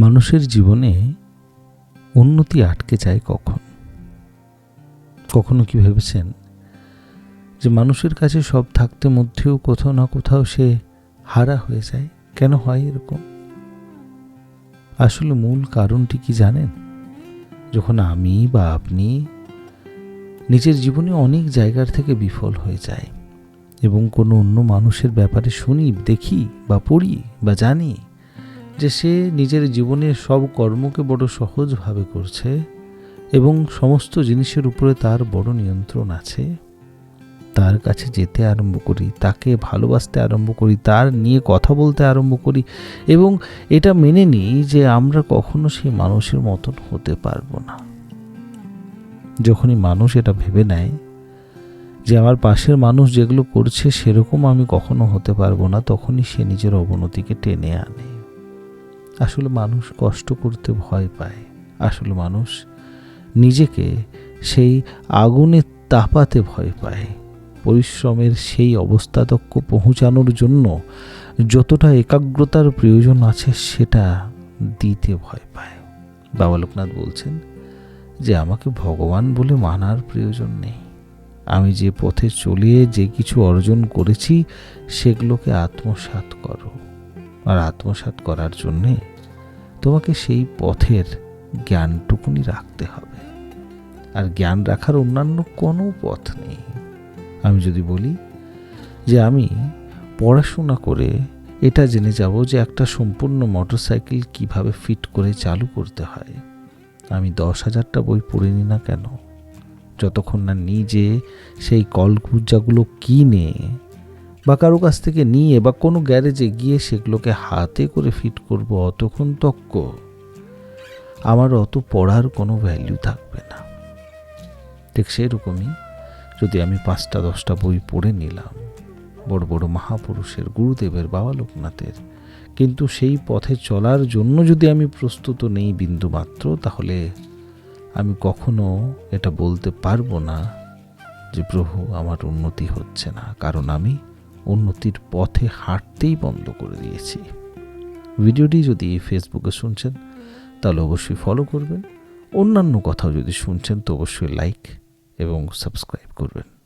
মানুষের জীবনে উন্নতি আটকে যায় কখন? কখনো কি ভেবেছেন যে মানুষের কাছে সব থাকতে মধ্যেও কোথাও না কোথাও সে হারা হয়ে যায়? কেন হয় এরকম? আসলে মূল কারণটি কি জানেন? যখন আমি বা আপনি নিজের জীবনে অনেক জায়গার থেকে বিফল হয়ে যায় এবং কোনো অন্য মানুষের ব্যাপারে শুনি, দেখি বা পড়ি বা জানি যে সে নিজের জীবনের সব কর্মকে বড় সহজভাবে করছে এবং সমস্ত জিনিসের উপরে তার বড় নিয়ন্ত্রণ আছে। তার কাছে যেতে আরম্ভ করি, তাকে ভালোবাসতে আরম্ভ করি, তার নিয়ে কথা বলতে আরম্ভ করি এবং এটা মেনে নিই যে আমরা কখনো সেই মানুষের মতন হতে পারব না। যখনই মানুষ এটা ভেবে নেয় যে আমার পাশের মানুষ যেগুলো করছে সেরকম আমি কখনো হতে পারব না, তখনই সে নিজের অবনতিকে টেনে আনে। আসলে মানুষ কষ্ট করতে ভয় পায়। আসলে মানুষ নিজেকে সেই আগুনে তাপাতে ভয় পায়। পরিশ্রমের সেই অবস্থাতক্য পৌঁছানোর জন্য যতটা একাগ্রতার প্রয়োজন আছে সেটা দিতে ভয় পায়। বাবা লোকনাথ বলছেন যে, আমাকে ভগবান বলে মানার প্রয়োজন নেই। আমি যে পথে চলিয়ে যে কিছু অর্জন করেছি সেগুলোকে আত্মসাৎ করো। আর আত্মসাৎ করার জন্যে তোমাকে সেই পথের জ্ঞানটুকুনি রাখতে হবে। আর জ্ঞান রাখার অন্যান্য কোনো পথ নেই। আমি যদি বলি যে আমি পড়াশোনা করে এটা জেনে যাব যে একটা সম্পূর্ণ মোটরসাইকেল কীভাবে ফিট করে চালু করতে হয়। আমি দশ হাজারটা বই পড়ে নি না কেন? যতক্ষণ না নিজে সেই কলকুজ্জাগুলো কিনে বা কারও কাছ থেকে নিয়ে বা কোনো গ্যারেজে গিয়ে সেগুলোকে হাতে করে ফিট করব অতক্ষণ তক্ক। আমার অত পড়ার কোনো ভ্যালু থাকবে না। ঠিক সেরকমই যদি আমি পাঁচটা, দশটা বই পড়ে নিলাম, বড় বড় মহাপুরুষের, গুরুদেবের বাবা লোকনাথের কিন্তু সেই পথে চলার জন্য যদি আমি প্রস্তুত নেই বিন্দুমাত্র, তাহলে আমি কখনো এটা বলতে পারব না যে প্রভু, আমার উন্নতি হচ্ছে না। কারণ আমি উন্নতির পথে হাঁটতেই বন্ধ করে দিয়েছি। ভিডিওটি যদি ফেসবুকে শুনছেন, তাহলে অবশ্যই ফলো করবেন। অন্যান্য কথাও যদি শুনছেন, তো অবশ্যই লাইক এবং সাবস্ক্রাইব করবেন।